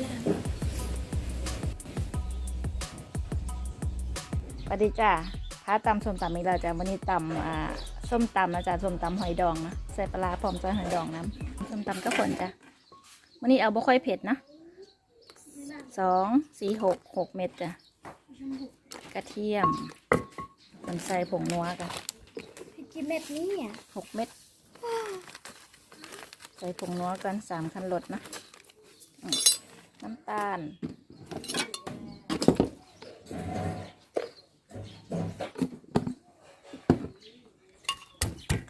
สวัสดีจ้าพาตำส้มตำอีกแล้วจ้าวันนี้ตำอ่าส้มตำนะจ้าส้มตำหอยดองนะใส่ปลาร้าพร้อมใส่หอยดองน้ำส้มตำก็ฝนจ้าวันนี้เอาบ่ค่อยเผ็ดนะสองสี่หกหกเม็ดจ้ะกระเทียมมันใส่ผงนัวกันกินแบบนี้อะหกเม็ด ใส่ผงนัวกันสามคันรถนะอืม น้ำตาล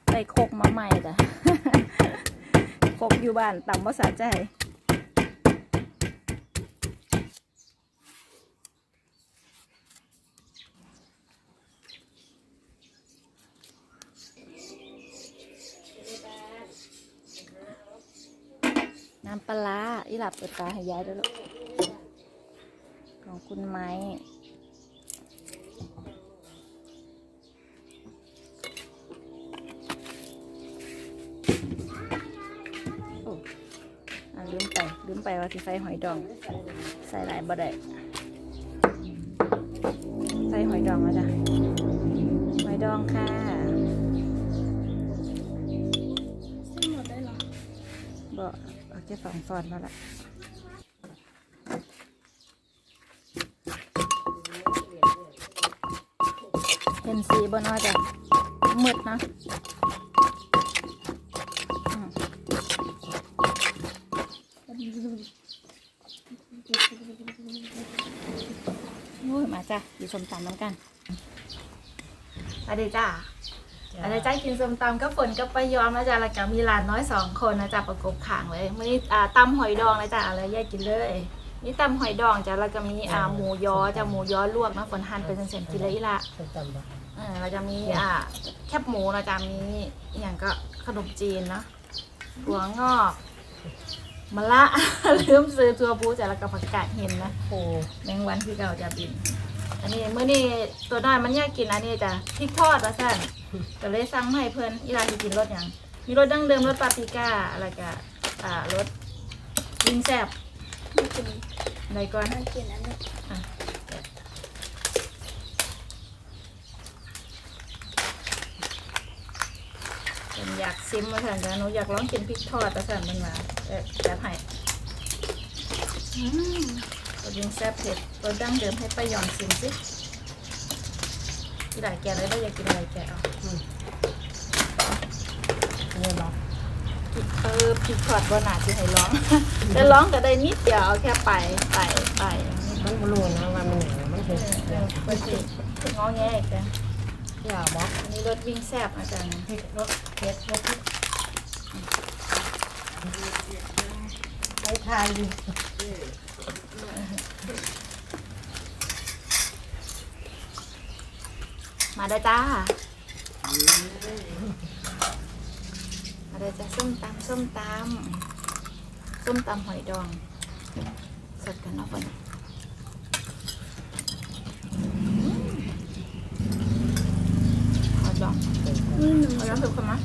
ใส่โคกมาใหม่จ้ะโคกอยู่บ้านต่ำภาษาใจ น้ำปลาร้าอี หลับเปิดตาให้ยายด้วยลูกของคุณไม้โอ้อะลืมไปลืมไปว่าที่ใส่หอยดอง ใส่หลายบ่ได้ใส่หอยดองแล้วจ้ะหอยดองค่ะ เอาแค่สองซอนแล้วล่ะเห็นสีบน้อยจ้ะมืดนะมโอ้ยมาจ้ะกินส้มตำน้ำกันสวัสดีจ้า อันนี้จ้ากินส้มตำก็ฝนก็ไปยอมนะจ๊ะแล้วก็มีหลานน้อยสองคนนะจ๊ะประกบข้างเลยมื่อนี้อ่าตำหอยดองนะจ๊ะอะไรแยกกินเลยนี่ตำหอยดองจ้ะแล้วก็มีอ่าหมูยอจ้ะหมูยอลวกนะฝนหั่นเป็นเส้นๆกินเลยอีละส้มตำบ่เออเราจะมีอ่าแคบหมูนะจ๊ะมีอหย่างก็ขนมจีนนะถั่วงอกมะละลืมซื้อตัวปูจ้ะแล้วก็ผักกาดเห็นนะโอ้แมงวันที่เก่าจะบิน อันนี้เมื่อนี้ตัวน้อยมันอยากกินอันนี้จ้ะพริกทอดละสั่นก็เลยสั่งมาให้เพิ่นอีหลานสิกินรสหยังมีรสดั้งเดิมรสปาปริก้าอะไรก็อ่ารสวิงแซบไม่กินอะไรก่อน ไม่กินอันนี้อะเป็นอยากซิมมาสั่นจ้ะหนูอยากลองกินพริกทอดละสั่นมันมาเออแบบให้อืม รสวิงแซบเผ็ดรสดั้งเดิมให้ป้าหย่อนซิมสิที่หลายแกะเลยได้อยากกินอะไรแกะเอาเนี่ยบ่เออผิดขอดบนหนาที่ให้ร้อง แต่ร้องก็ได้นิดเดียวเอาแค่ไปไปไปอย่างนี้มันบ่รู้นะว่ามันหยังมันเอเป็นอเออปกติงอแงอีกแล้วยาบ่อันนี้รถวิ่งแซบอาจารย์พริกรสเผ็ดรสพริกไปทานดิ มาได้จ้า มาได้จ้าส้มตำส้มตำส้มตำหอยดอง สดกันเนาะคนหอยดองอืมเอาย้อนถึงคนมะ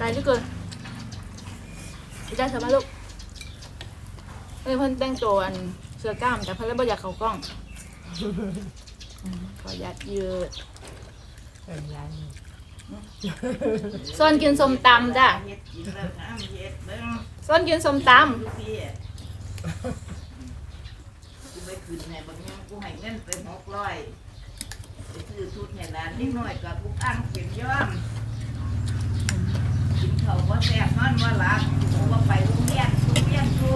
ตายที่เกินพี่จ้าเธอมาลูกเฮ้ยเพิ่นแต่งตัวอันเสื้อกล้ามแต่เพิ่นเลยบ่อยากเข้ากล้องขอยัดยืด เป็นไรส้นกินส้มตำจ้ะเฮ็ดกินแล้วน้ำเฮ็ดเบิ่งส้นกินส้มตดูพี่กูไปขึ้นให้บางอย่างกูให้เงินไปหกร้อยไปซื้อชุดให้หลานนิดหน่อยกับกูอ้างเข็มย้อมกินเขาวบ่แซ่บนอนบ่หลับกูว่าไปโรงเรียนโรงเรียนกู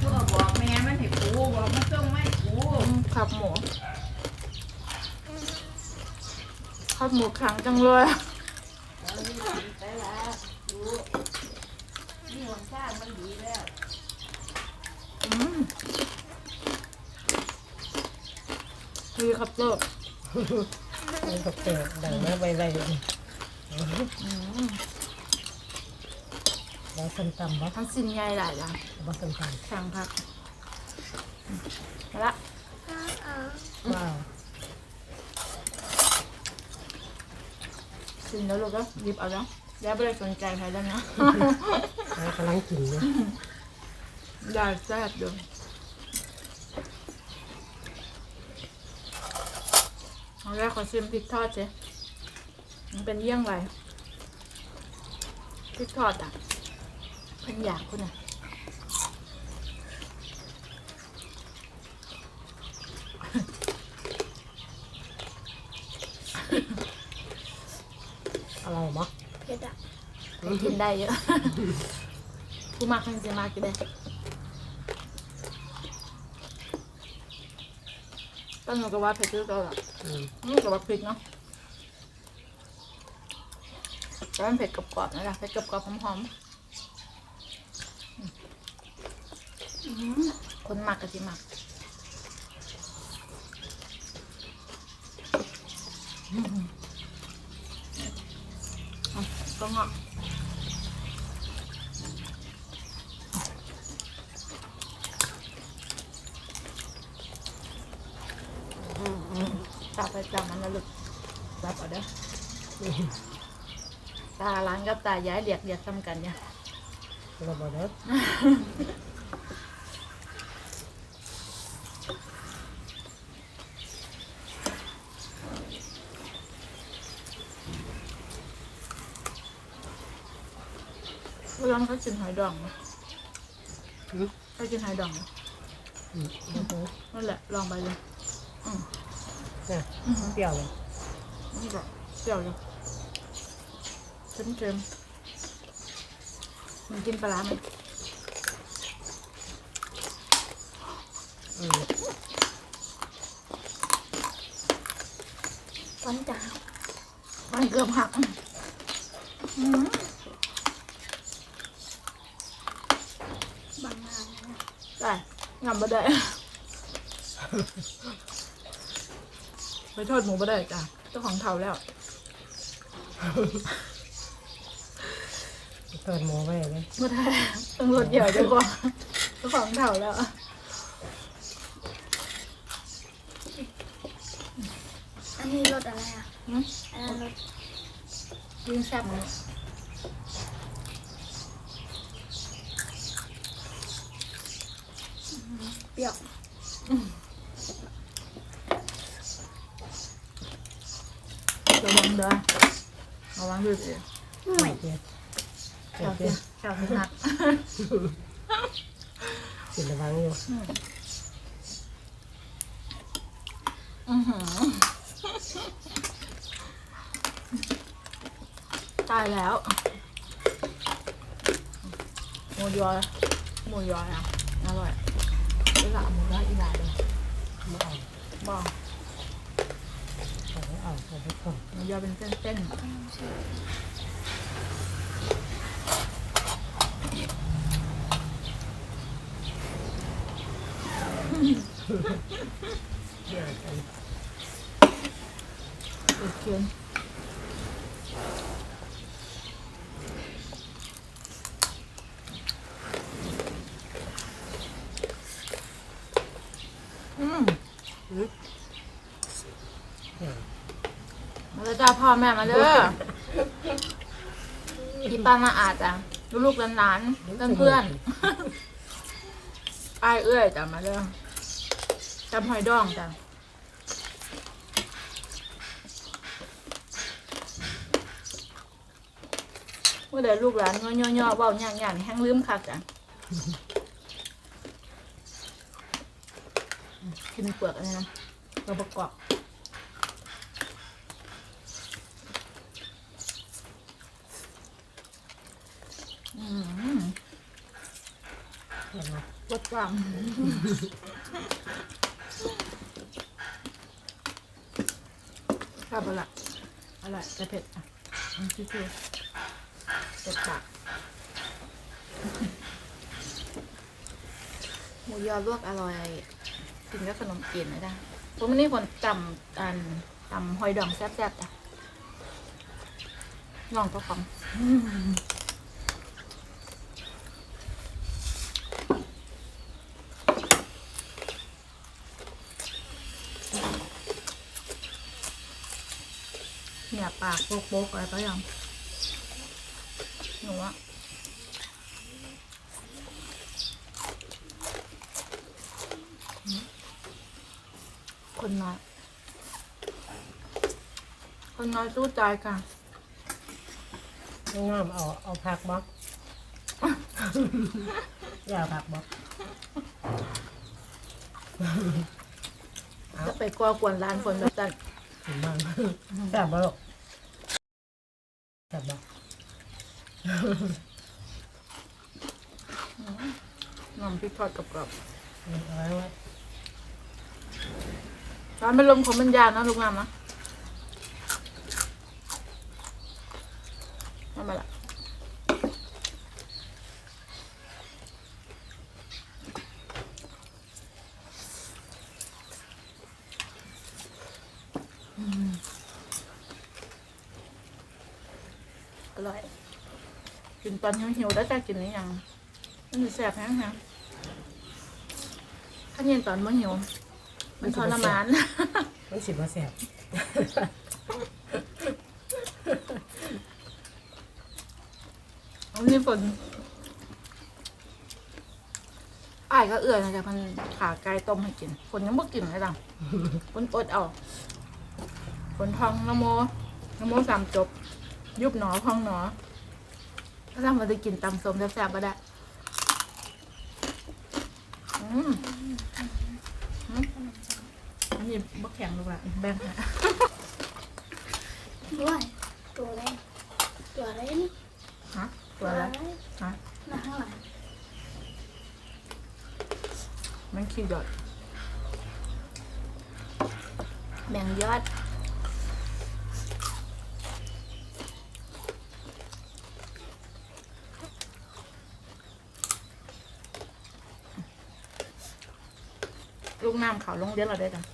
กูก็บอกแม่มันให้กูบอกมันส่งมาให้กูำอืมขับหมู ขับหมูครั้งจังเลยเอานี่กินไปละกูนี่หนทางมันดีแล้วอืมดีครับเลิกมันก็เปิดดังมาไวๆเลยอืมแล้วส้มตำบ่ทั้งสิ้นใหญ่หลายอย่างบ่ส้มตครั้งครับอืมมาละำว้าว สิ้นแล้วลูกก็หยิบเอาแล้วแล้วไม่ได้สนใจใครแล้วนะเรากำลังกินอยู่อได้แซ่บเดูเอาแรกขอชิมพริกทอดเจ๊มันเป็นเยี่ยงไรพริกทอดอะเพิ่นอยากคุณอะ อร่อยมั้ย เผ็ดอะ กินได้เยอะ ผู้มากจริงๆมากกินได้ต้นหนูก็ว่าเผ็ดด้วยตัวละอืมอืมกับว่าพริกเนาะแต่มันเผ็ดกรอบๆนะจ๊ะเผ็ดกรอบๆหอมๆอืมคนหมักกับที่หมักอืมอะต้องอะ ตาไปจำมันนะลูกรับเอาเด้อตาล้างกับตาย้ายเรียกเรียกทำกันเนี่ยเราบอกเด้อเวลาเขากินหอยดองไหมอืมเขากินหอยดองไหมอืมอืมอืมนั่นแหละลองไปเลย เนี่ยอือหือเปรี้ยวเลยนี่ก็เปรี้ยวอยู่เค็มเค็มๆมันกินปลาร้าไหมอืมฟันจ๋ามันเกือบหักอืมบางงานนะได้งำบ่ได้ ไปทอดหมูบ่ได้จ้ะเจ้าของเท่าแล้วเปิดหมูไว้เลยบ่ได้ต้องรถเหี่ยวเจ้าของเจ้าของเท่าแล้วอันนี้รสอะไรอะอืมอันนั้นรสยิ่งแซ่บมันเปรี้ยวระวัง เด้อระวังด้วยสิห่วยเปรี้ยวแซ่บสิแซ่บสิหักกินระวังอยู่อื้อหือตายแล้วหมูยอหมูยออะอร่อยไม่ละหมูยออีหลายเลยมาเอาบอก เอาเอาเอาไปก่อนหมูยอเป็นเส้นๆโอเคอืมเนี่ย จ้าพ่อแม่มาเด้อพี่ป้ามาอาจจ้ะลูกๆหลานๆเพื่อนๆอ้ายเอื้อยจ้ะมาเด้อจำหอยดองจ้ะว่าเดี๋ยวลูกหลานย่อๆๆเว้าย่างๆแห้งลืมคักจ้ะกินเปลือกอะไรนะเราประกอบ อืม เห็นไหมรสกลางครับอร่อยอร่อยแต่เผ็ดอะอืมชิวๆเผ็ดปากหมูยอลวกอร่อย กินกับขนมจีนนะจ๊ะมันนี้คนตำอันตำหอยดองแซ่บๆจ้ะลองก็ฟัง บปากโป๊กๆอะไรก็ยังหนูอะคนน้อยคนน้อยสู้ใจค่ะนงน้ำเอาเอาผักบอก อย่าผักบอกจะไปก่อกวนร้านคนแบบนั้น ถึบแซ่บบ่ลูก แซ่บบ่น้ำพริกทอดกรอบเอาไว้ไว้ๆร้านเป็นลมของบรรยานะลูกงามนะทำมาละอืม อร่อย กินตอนหิวๆแล้วจะกินหรือยังมันจะแสบแห้งๆถ้าเย็นตอนมื่หิว มันทรมาน มันสิบ่แซ่บวันนี้ฝนอ้ายก็เอื่อยนะจ๊ะมันขาไก่ต้มให้กินฝนยังบ่กินเลยจ้ะฝนอดเอาฝนทองนโมนโมสามจบ ยุบหนอพองหนอถ้าทำมาได้กินตำส้มแซ่บๆก็ได้อืมอืมอันนี้บักแข็งหรือเปล่าแบ่งค่ะด้วยตัวอะไรตัวอะไรนี่ฮะตัวอะไรฮะหน้าข้างหลังมันขี้ยอดแบ่งยอด ลูกน้ำเขาลงเรียนเราได้จัง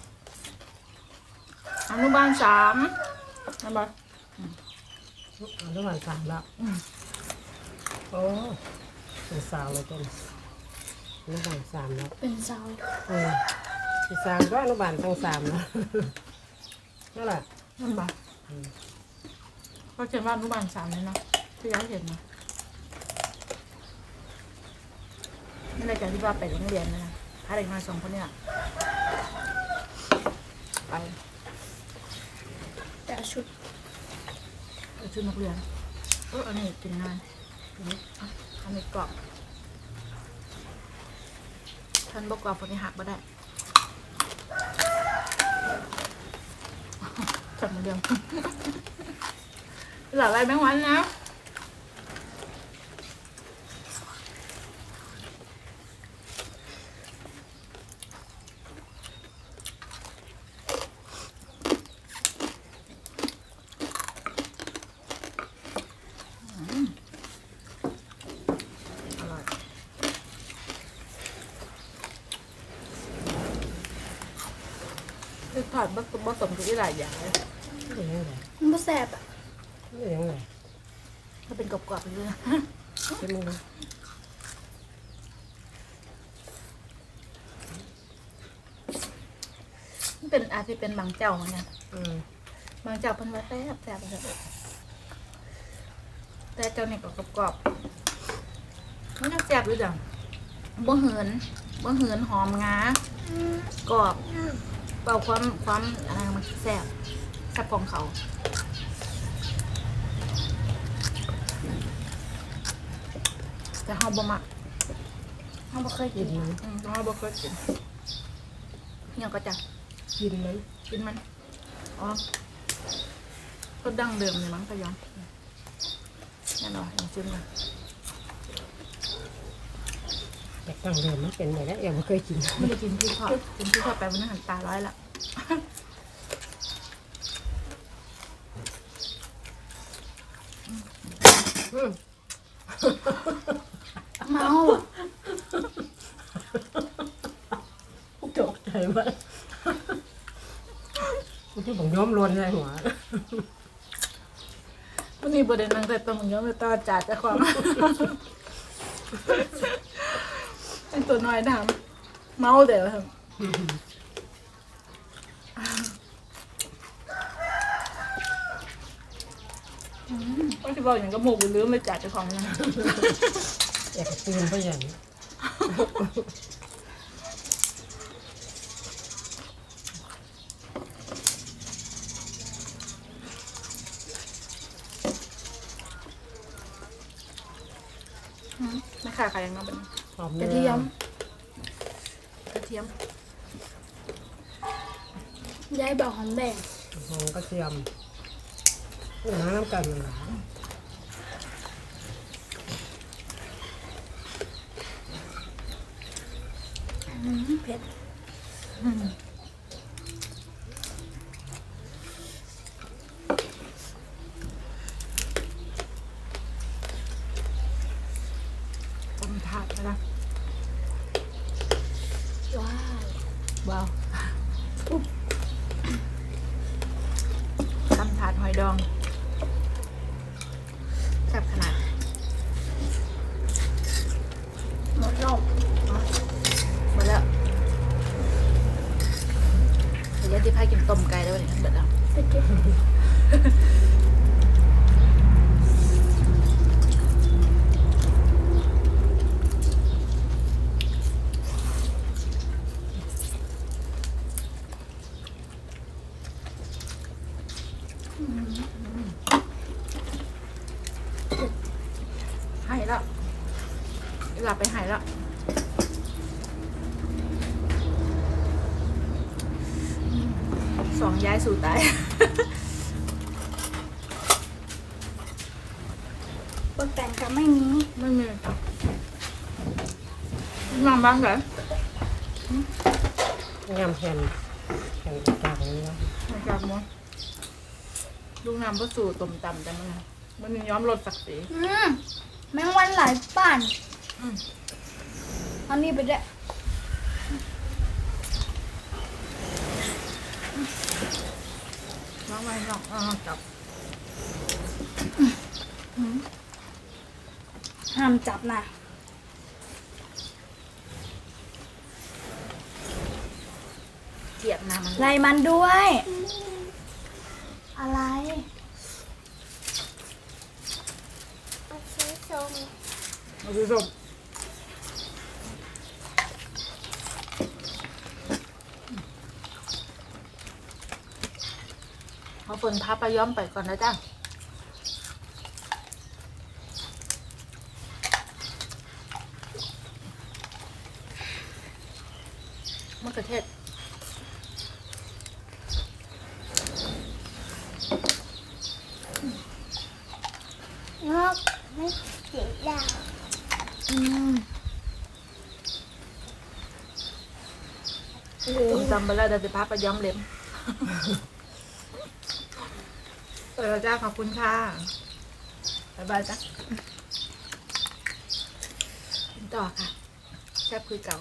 อนุบาลสามนะบอเอาทุกวันสามแล้วอืมโอ้เป็นสาวเลยต้นอนุบาลสามแล้วเป็นเสาเออสิสามก็อนุบาลต้องสามแล้วนั่นแหละนั่นบอเขาเขียนว่าอนุบาลสามเลยเนาะที่ย้ายเห็นนะนี่รายการที่ว่าไปโรงเรียนนะนะ พาเด็กมาสองคนเนี่ยไปแต่ชุดเอาชุดนักเรียนเอออันนี้กินงานอันนี้อะอันนี้กรอบท่านบอกกรอบคนนี้หักมาได้จับมาเรียงหลายอะไรแมงวันนะอร่อย คือถอดผสมผสมกับที่หลายอย่างเลยนี่ยังไงมันไม่แสบอะนี่ยังไงถ้าเป็นกรอบๆไปเลยนะเป็นมึงมันเป็นอาจจะเป็นบางเจ้าเหมือนกันอืมบางเจ้าเพิ่นว่าแซ่บแซ่บแซ่บแต่เจ้านี่ก็กรอบๆมันก็แซ่บด้วยจังบ่เหินบ่เหินหอมงากรอบ เป่าความความอะไรมันแซ่บแซ่บของเขาแต่เฮาบ่มักเราไม่เคยกิกินนมันอืมเฮาบ่เคยกินยังก็จะกินมันกินมันอ๋อก็ดั้งเดิมเลยมั้งพะยองแน่นอนลองชิมกัน แต่ตั้งเดิมมันเป็นไงแล้วยังไม่เคยกินไม่ได้กินที่ทอดกินที่ทอดไปวันนั้นหันตาร้อยละอืมเมาอะตกใจมากมันที่ผมย้อมรวนใส่หัววันนี้ประเด็นนั่งแต่ตรงเยอะไม่ต้อจัดจะความ เป็นตัวน้อยดำเมาเดี๋ยวครับก็ที่บอกอย่างก็หมกลืมไม่จัดเจ้าของนะอยากตื่นก็อย่างม่ขาดใครยังน้องเป็น อมกเนื้ระอเทียมกระเทียมยายบอกหอมแดงหอมกระเทียมเนื้อน้ำกันหนาอืมเผ็ด ต้มถาดไปละ ว้าว ว้าวต้มถาดหอยดองแซ่บขนาด หมดรอบ หมดแล้วเดี๋ยวที่พากิน ต้มไก่แล้ววันนี้เดือดแล้ว ไปเก็บ หายแล้วหลับไปหายแล้วสองย้ายสู่ตายปกแต่งก็ไม่มีไม่มีนั่งบ้างเหรอยำแผ่นแผ่นกลางเนื้อไม่กลับมั้งลูกน้ำก็สู่ต้มตำแต่มันน่ะมันมีย้อมรสสักสีอืมแมงวันหลายป่านอืมเอานี่ไปด้วยน้องไม่ น้องอ่าจับห้ามจับนะเกลียดน้ำมันไล่มันด้วย อะไรเอาสีส้ม เอา ฝนพับไปย้อมไปก่อนนะจ้ามะเขือเทศงอกไม่เสียดาวอืมผมจำไปแล้วเดี๋ยวจะพาไปย้อมเล็ แล้วจ้าขอบคุณค่ะบ๊ายบายจ้ะต่อค่ะแซ่บคุยเก่า